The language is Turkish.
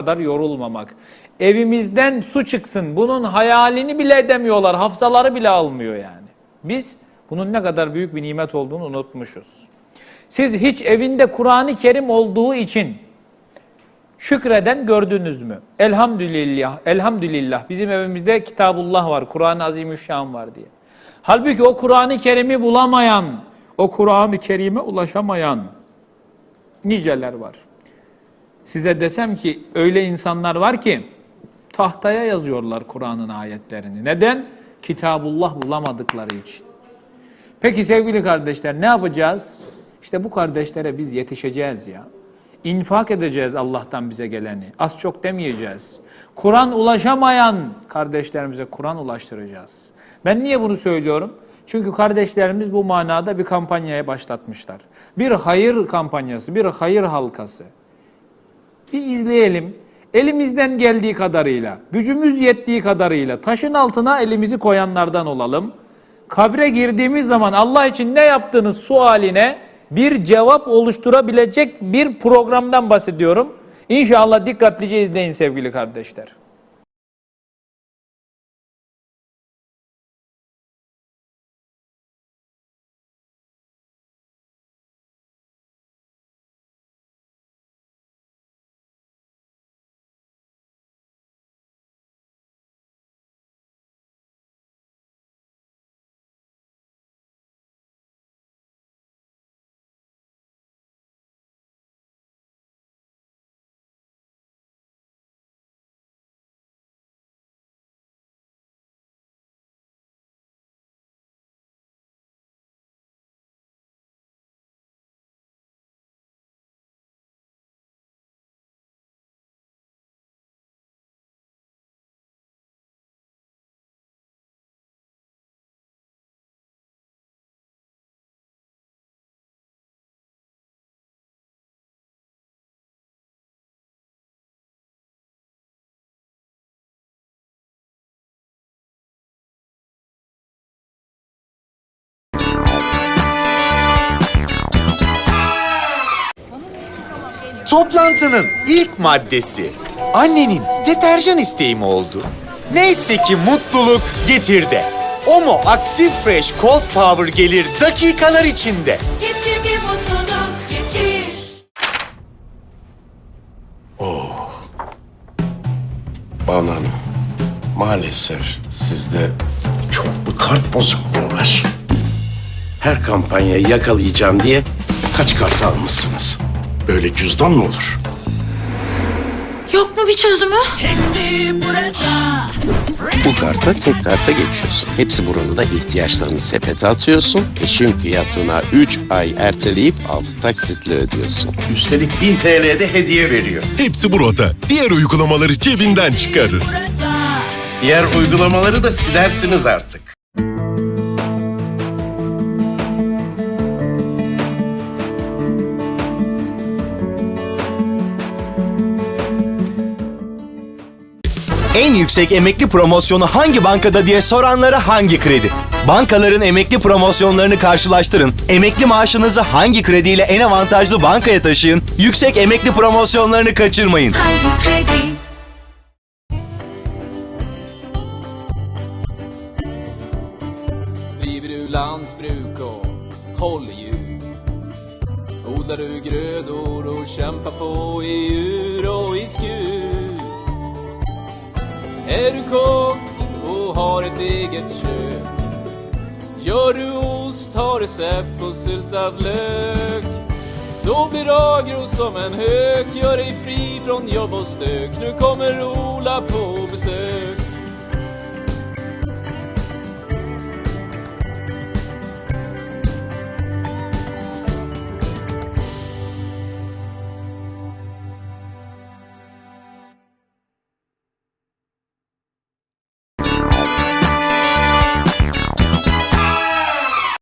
kadar yorulmamak. Evimizden su çıksın. Bunun hayalini bile edemiyorlar. Hafızaları bile almıyor yani. Biz bunun ne kadar büyük bir nimet olduğunu unutmuşuz. Siz hiç evinde Kur'an-ı Kerim olduğu için şükreden gördünüz mü? Elhamdülillah, elhamdülillah bizim evimizde Kitabullah var, Kur'an-ı Azimüşşan var diye. Halbuki o Kur'an-ı Kerim'i bulamayan, o Kur'an-ı Kerim'e ulaşamayan niceler var. Size desem ki öyle insanlar var ki tahtaya yazıyorlar Kur'an'ın ayetlerini. Neden? Kitabullah bulamadıkları için. Peki sevgili kardeşler ne yapacağız? İşte bu kardeşlere biz yetişeceğiz ya. İnfak edeceğiz Allah'tan bize geleni. Az çok demeyeceğiz. Kur'an ulaşamayan kardeşlerimize Kur'an ulaştıracağız. Ben niye bunu söylüyorum? Çünkü kardeşlerimiz bu manada bir kampanyaya başlatmışlar. Bir hayır kampanyası, bir hayır halkası. Bir izleyelim. Elimizden geldiği kadarıyla, gücümüz yettiği kadarıyla taşın altına elimizi koyanlardan olalım. Kabre girdiğimiz zaman Allah için ne yaptığınız sualine bir cevap oluşturabilecek bir programdan bahsediyorum. İnşallah dikkatlice izleyin sevgili kardeşler. Toplantının ilk maddesi annenin deterjan isteği mi oldu? Neyse ki mutluluk getirdi. Omo Active Fresh Cold Power gelir dakikalar içinde. Getir bir mutluluk getir. Banu Hanım, maalesef sizde çok bir kart bozukluğu var. Her kampanyayı yakalayacağım diye kaç kart almışsınız? Böyle cüzdan mı olur? Yok mu bir çözümü? Bu karta tek karta geçiyorsun. Hepsi burada da ihtiyaçlarını sepete atıyorsun. Peşin fiyatına 3 ay erteleyip 6 taksitle ödüyorsun. Üstelik 1000 TL'de hediye veriyor. Hepsi burada. Diğer uygulamaları cebinden çıkarır. Diğer uygulamaları da silersiniz artık. En yüksek emekli promosyonu hangi bankada diye soranlara hangi kredi? Bankaların emekli promosyonlarını karşılaştırın. Emekli maaşınızı hangi krediyle en avantajlı bankaya taşıyın. Yüksek emekli promosyonlarını kaçırmayın. Haydi kredi. Driver du lantbruk och håller djur? Odlar du grödor och kämpar på i ur och i skur? Är du kock och har ett eget kök? Gör du ost, har recept på syltad lök? Då blir agro som en hök, gör dig fri från jobb och stök. Nu kommer Ola på besök.